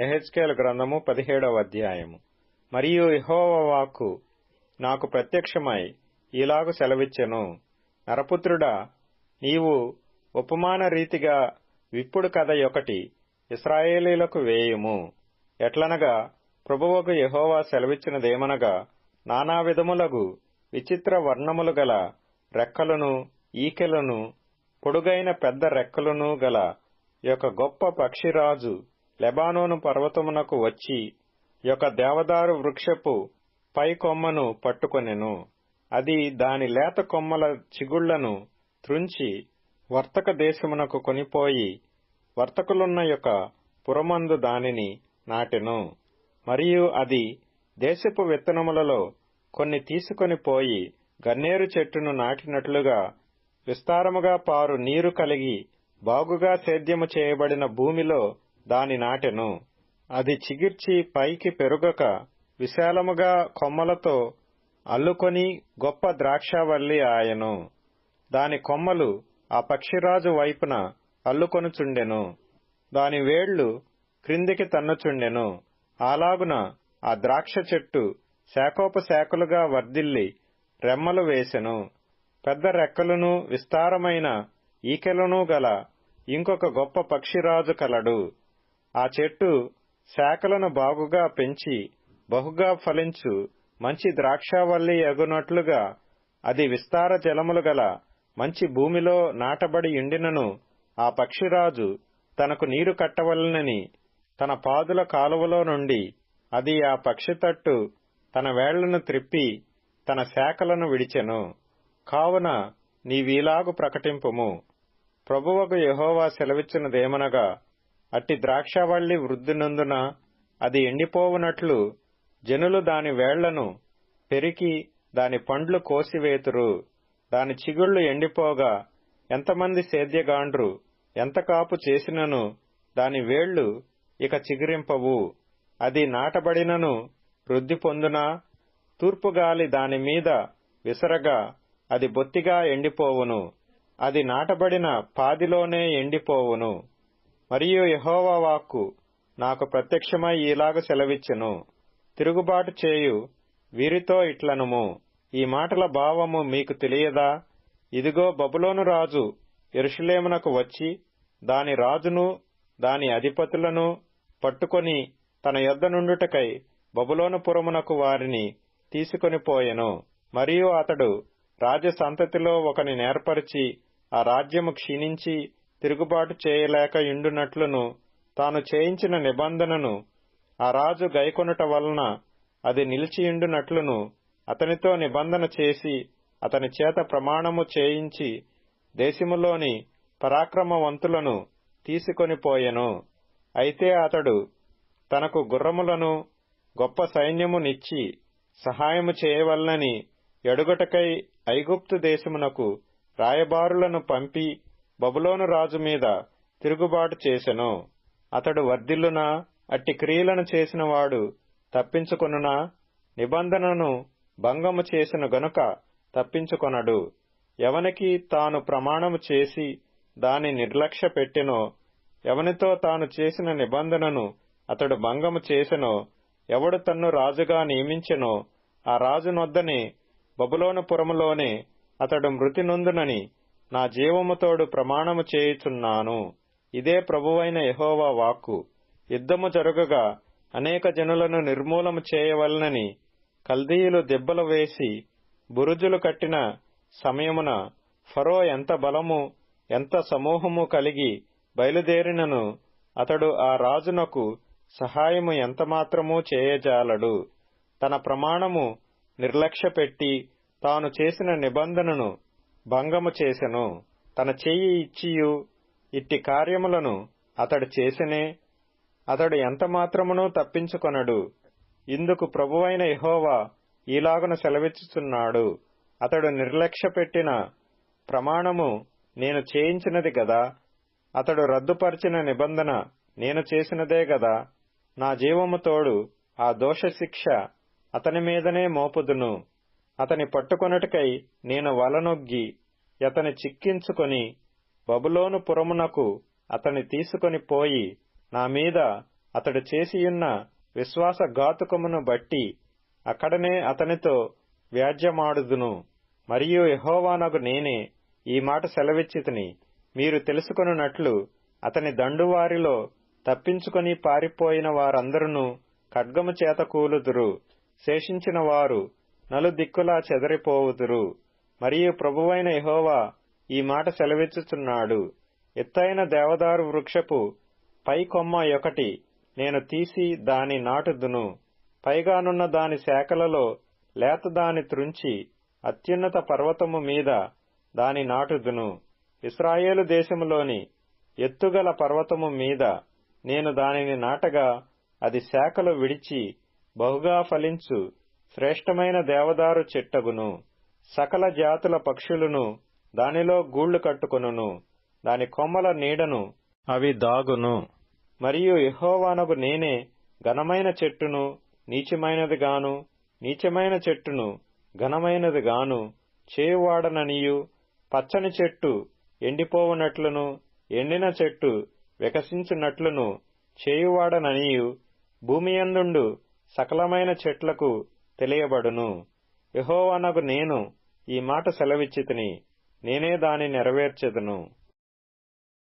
ఎహెచ్కేల గ్రంథము పదిహేడవ అధ్యాయము. మరియు ఇహోవవాకు నాకు ప్రత్యక్షమై ఈలాగు సెలవిచ్చెను. నరపుత్రుడా నీవు ఉపమాన రీతిగా విప్పుడు కథ ఒకటి ఇస్రాయేలీలకు వేయుము. ఎట్లనగా ప్రభువకు యహోవా సెలవిచ్చినదేమనగా నానా విధములగు విచిత్ర వర్ణములు గల రెక్కలను ఈకెలను పొడుగైన పెద్ద రెక్కలను గల యొక్క గొప్ప పక్షిరాజు లెబానోను పర్వతమునకు వచ్చి యొక్క దేవదారు వృక్షపు పై కొమ్మను పట్టుకొనెను. అది దాని లేత కొమ్మల చిగుళ్ళను త్రుంచి వర్తక దేశమునకు కొనిపోయి వర్తకులున్న యొక్క పురమందు దానిని నాటెను. మరియు అది దేశపు విత్తనములలో కొన్ని తీసుకొని పోయి గన్నేరు చెట్టును నాటినట్లుగా విస్తారముగా పారు నీరు కలిగి బాగుగా సేద్యము చేయబడిన భూమిలో దాని నాటెను. అది చిగిర్చి పైకి పెరుగక విశాలముగా కొమ్మలతో అల్లుకొని గొప్ప ద్రాక్షావల్లి ఆయను. దాని కొమ్మలు ఆ పక్షిరాజు వైపున అల్లుకొనుచుండెను. దాని వేళ్ళు క్రిందికి తన్నుచుండెను. అలాగున ఆ ద్రాక్ష చెట్టు శాఖోపశాఖలుగా వర్ధిల్లి రెమ్మలు వేసెను. పెద్ద రెక్కలను విస్తారమైన ఈకెలను గల ఇంకొక గొప్ప పక్షిరాజు కలడు. ఆ చెట్టు శాఖలను బాగుగా పెంచి బహుగా ఫలించు మంచి ద్రాక్షావల్లి ఎగునట్లుగా అది విస్తార జలములు గల మంచి భూమిలో నాటబడి ఉండినను ఆ పక్షిరాజు తనకు నీరు కట్టవలనని తన పాదుల కాలువలో నుండి అది ఆ పక్షి తట్టు తన వేళ్ళను త్రిప్పి తన శాఖలను విడిచెను. కావున నీవీలాగు ప్రకటింపుము. ప్రభువకు యహోవా సెలవిచ్చినదేమనగా అట్టి ద్రాక్షావల్లి వృద్ధినందున అది ఎండిపోవునట్లు జనులు దాని వేళ్ళను పెరికి దాని పండ్లు కోసివేతురు. దాని చిగుళ్ళు ఎండిపోగా ఎంతమంది సేద్యగాండ్రు ఎంత కాపు చేసినను దాని వేళ్ళు ఇక చిగురింపవు. అది నాటబడినను వృద్ధి పొందునా? తూర్పుగాలి దాని మీద విసరగా అది బొత్తిగా ఎండిపోవును. అది నాటబడిన పాదిలోనే ఎండిపోవును. మరియు యహోవా వాక్కు నాకు ప్రత్యక్షమై ఈలాగ సెలవిచ్చెను. తిరుగుబాటు చేయు వీరితో ఇట్లనుము. ఈ మాటల భావము మీకు తెలియదా? ఇదిగో బబులోను రాజు ఎరుషులేమునకు వచ్చి దాని రాజును దాని అధిపతులను పట్టుకొని తన యొద్ద నుండుటకై బబులోనుపురమునకు వారిని తీసుకొని పోయెను. మరియు అతడు రాజసంతతిలో ఒకని నేర్పరిచి ఆ రాజ్యము క్షీణించి తిరుగుబాటు చేయలేక ఇండునట్లును తాను చేయించిన నిబంధనను ఆ రాజు గైకొనుట వలన అది నిలిచియుండునట్లును అతనితో నిబంధన చేసి అతని చేత ప్రమాణము చేయించి దేశములోని పరాక్రమవంతులను తీసుకొని పోయెను. అయితే అతడు తనకు గుర్రములను గొప్ప సైన్యమునిచ్చి సహాయము చేయవలనని ఎడుగటకై ఐగుప్తు దేశమునకు రాయబారులను పంపి బబులోను రాజు మీద తిరుగుబాటు చేసెను. అతడు వర్ధిల్లునా అట్టి క్రియలను చేసినవాడు తప్పించుకొనునా నిబంధనను భంగము చేసిన గనుక తప్పించుకొనడు. ఎవనికి తాను ప్రమాణము చేసి దాని నిర్లక్ష్య పెట్టెనో ఎవనితో తాను చేసిన నిబంధనను అతడు భంగము చేసెనో ఎవడు తన్ను రాజుగా నియమించెనో ఆ రాజునొద్దని బబులోనుపురములోనే అతడు మృతి నొందునని నా జీవముతోడు ప్రమాణము చేయుచున్నాను. ఇదే ప్రభువైన యహోవా వాక్కు. యుద్ధము జరుగగా అనేక జనులను నిర్మూలము చేయవలనని కల్దీయులు దెబ్బలు వేసి బురుజులు కట్టిన సమయమున ఫరో ఎంత బలము ఎంత సమూహము కలిగి బయలుదేరినను అతడు ఆ రాజునకు సహాయము ఎంతమాత్రమూ చేయజాలడు. తన ప్రమాణము నిర్లక్ష్యపెట్టి తాను చేసిన నిబంధనను భంగము చేసెను. తన చెయ్యి ఇచ్చియు ఇట్టి కార్యములను అతడు చేసెనే. అతడు ఎంతమాత్రమునూ తప్పించుకొనడు. ఇందుకు ప్రభువైన యహోవా ఈలాగున సెలవిచ్చుచున్నాడు. అతడు నిర్లక్ష్యపెట్టిన ప్రమాణము నేను చేయించినది గదా. అతడు రద్దుపరిచిన నిబంధన నేను చేసినదే గదా. నా జీవము తోడు ఆ దోషశిక్ష అతని మీదనే మోపుదును. అతని పట్టుకొనుటకై నేను వలనొగ్గి అతని చిక్కించుకొని బబులోను పురమునకు అతని తీసుకొని పోయి నా మీద అతడు చేసియున్న విశ్వాసఘాతుకమును బట్టి అక్కడనే అతనితో వ్యాజ్యమాడుదును. మరియు యహోవానగు నేనే ఈ మాట సెలవిచ్చితిని. మీరు తెలుసుకొనున్నట్లు అతని దండువారిలో తప్పించుకొని పారిపోయిన వారందరూ ఖడ్గము చేత కూలుదురు. శేషించిన వారు నలుదిక్కులా చెదరిపోవుదురు. మరియు ప్రభువైన యహోవా ఈ మాట సెలవిచ్చుచున్నాడు. ఎత్తైన దేవదారు వృక్షపు పై కొమ్మ ఒకటి నేను తీసి దాని నాటుదును. పైగానున్న దాని శాఖలలో లేత దాని త్రుంచి అత్యున్నత పర్వతము మీద దాని నాటుదును. ఇస్రాయేలు దేశములోని ఎత్తుగల పర్వతము మీద నేను దానిని నాటగా అది శాఖలు విడిచి బహుగా ఫలించు శ్రేష్టమైన దేవదారు చెట్టగును. సకల జాతుల పక్షులను దానిలో గూళ్ళు కట్టుకొనును. దాని కొమ్మల నీడను అవి దాగును. మరియు యహోవానగు నేనే ఘనమైన చెట్టును నీచమైనది గాను నీచమైన చెట్టును ఘనమైనది గాను చేయువాడననియు పచ్చని చెట్టు ఎండిపోవునట్లును ఎండిన చెట్టు వికసించునట్లును. చేయువాడననియు భూమియందుండు సకలమైన చెట్లకు తెలియబడును. యహోవానకు నేను ఈ మాట సెలవిచ్చితిని. నేనే దాని నెరవేర్చెదను.